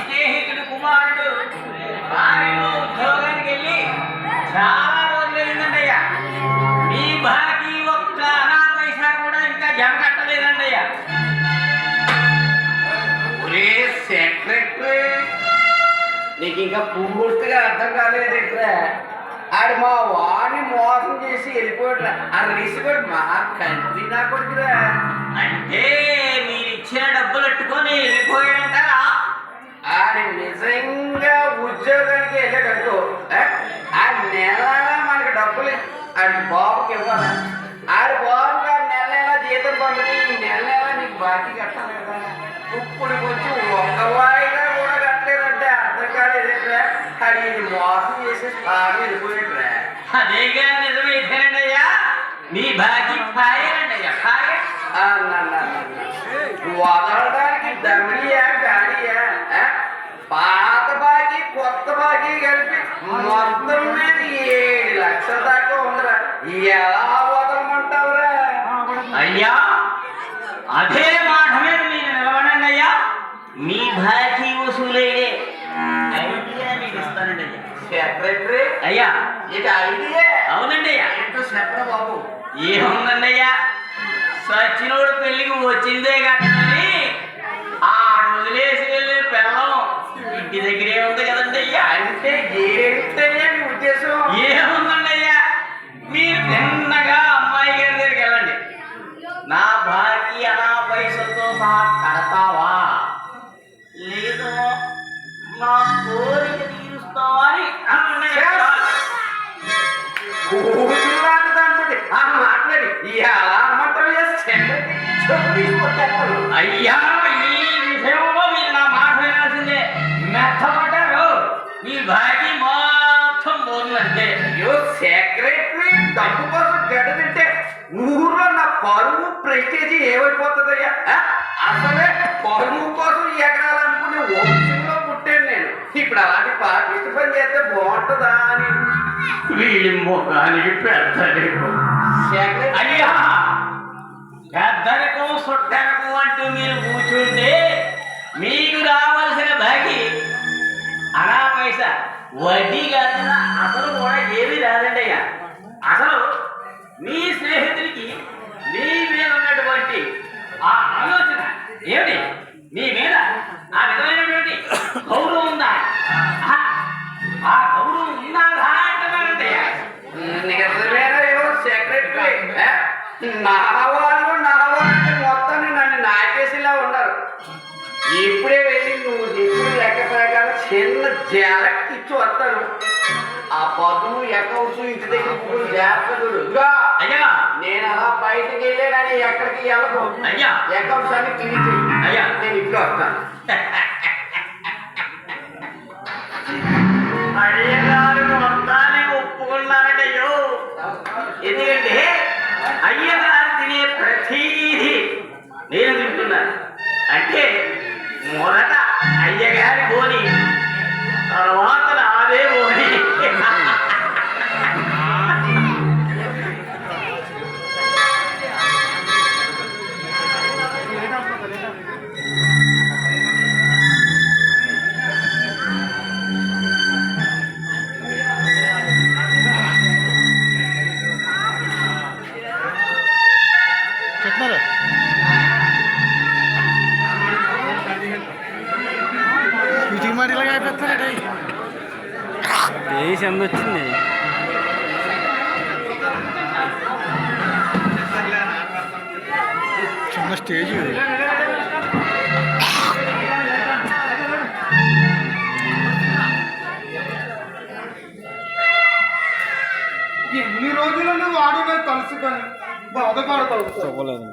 స్నేహితుడు కుమారుడు. ఆయన ఉద్యోగానికి వెళ్ళి చాలా నీకు ఇంకా పూర్తిగా అర్థం కాలేదేట్రా ఆడు మా వాడిని మోసం చేసి వెళ్ళిపోయాడు ఆ రిసిగోడు మా కంట్రీ నా కొడుకురా. అంటే మీరు ఇచ్చిన డబ్బులు పెట్టుకొని వెళ్ళిపోయాడంటారా ఆడు నిజంగా ఉద్యోగానికి వెళ్ళాడనుకో ఆ, నెల మనకి డబ్బులు. ఆడి బాబుకి ఇవ్వాలి? ఆడి బాబుకి ఆ నెల నెల జీతం పంపిణీ ఈ నెల నెల నీకు బాకీ కట్టాలి కదా. ఇప్పుడు వచ్చి ఒక్క వాయిదా కూడా కట్టలేదంటే అర్థం కాలేదేట్రా ఆడి ఇది మోసం చేసి బాగా వెళ్ళిపోయాడురా అదేగా నిజమైతేనండి అయ్యా మీ బాకీ ఫాయరండి అయ్యా ఫాయర్ వదలడానికి దమిడియా గాడియా ఆ? పాత బాకీ కొత్త బాకీ కలిపి మొత్తం మీద ఏడు లక్షల దాకా ఉందిరా ఎలా వదలమంటావురా అయ్యా అదే మాట మీద మీరు నిలబడండి అయ్యా మీ బాకీ వసూలయ్యే అయ్యా. ఇది ఐడియా? అవునండి అయ్యా. ఏంటో చెప్పరా బాబు. ఏముందండి అయ్యా? సచ్చినోడు పెళ్ళికి వచ్చిందే కానీ ఆ వదిలేసి వెళ్ళే పిల్లం ఇంటి దగ్గరే ఉంది కదండి అయ్యా. అంటే నీ ఉద్దేశం? ఏముందండి అయ్యా? మీరు తిన్నగా అమ్మాయి గారి దగ్గరికి వెళ్ళండి. నా బాకీ అనా పైసలతో సహా కడతావా? లేదు నా కోరిక తీరుస్తావా? మాట్లాడి అయ్యా ఈ విషయంలో మీరు నా మాట వినాల్సిందే మెత్తపడ్డారు మీ బాకీ మొత్తం పోతుందంటే అయ్యో సెక్రటరీ డబ్బు కోసం గడ్డ తింటే ఊర్లో నా పరువు ప్రెస్టేజీ ఏమైపోతుందయ్యా? అసలే పరువు కోసం ఎకరాలు వంశంలో పుట్టాను నేను. ఇప్పుడు అలాంటి పాటిష్ట పని చేస్తే బాగుంటుందా అని. వీడి ముఖానికి పెద్దరికం. అయ్యా! పెద్దరికం సుట్టరకం అంటూ మీరు కూర్చుంటే మీకు రావాల్సిన బాకీ అనా పైసా. వడ్డీ కాకుండా అసలు కూడా ఏమీ రాదండి అయ్యా. అసలు మీ స్నేహితుడికి మీ మీద ఉన్నటువంటి ఆ ఆలోచన ఏమిటి? మీ మీద ఆ విధమైనటువంటి గౌరవం ఉందా? ఆ, గౌరవం ఉందా? నిజమేనయ్యో సెక్రటరీ ఆ? నా వాళ్ళు నా వాళ్ళు మొత్తాన్ని నన్ను నాకేసిలా ఉన్నారు ఇప్పుడే వెళ్ళి నువ్వు చెప్పిన లెక్క ప్రకారం చిన్న జాగ్రత్త ఇచ్చి వస్తాను ఆ పదును అకౌంట్స్ ఇంటి దగ్గర ఇప్పుడు జాగ్రత్త అయ్యా నేను అలా బయటకు వెళ్ళానని ఎక్కడికి వెళ్ళకు అయ్యా అకౌంట్స్ తిరిగి అయ్యా. నేను ఇప్పుడు వస్తాను తినే ప్రతీది నేను తింటున్నాను అంటే మొదట అయ్య మాట ఇలాగ అయిపోతున్నాడు ఏ సంద వచ్చింది. చిన్న స్టేజ్. ఎన్ని రోజులు నువ్వు ఆడనే తలుసుకొని బాధపడతావు? చెప్పలేదు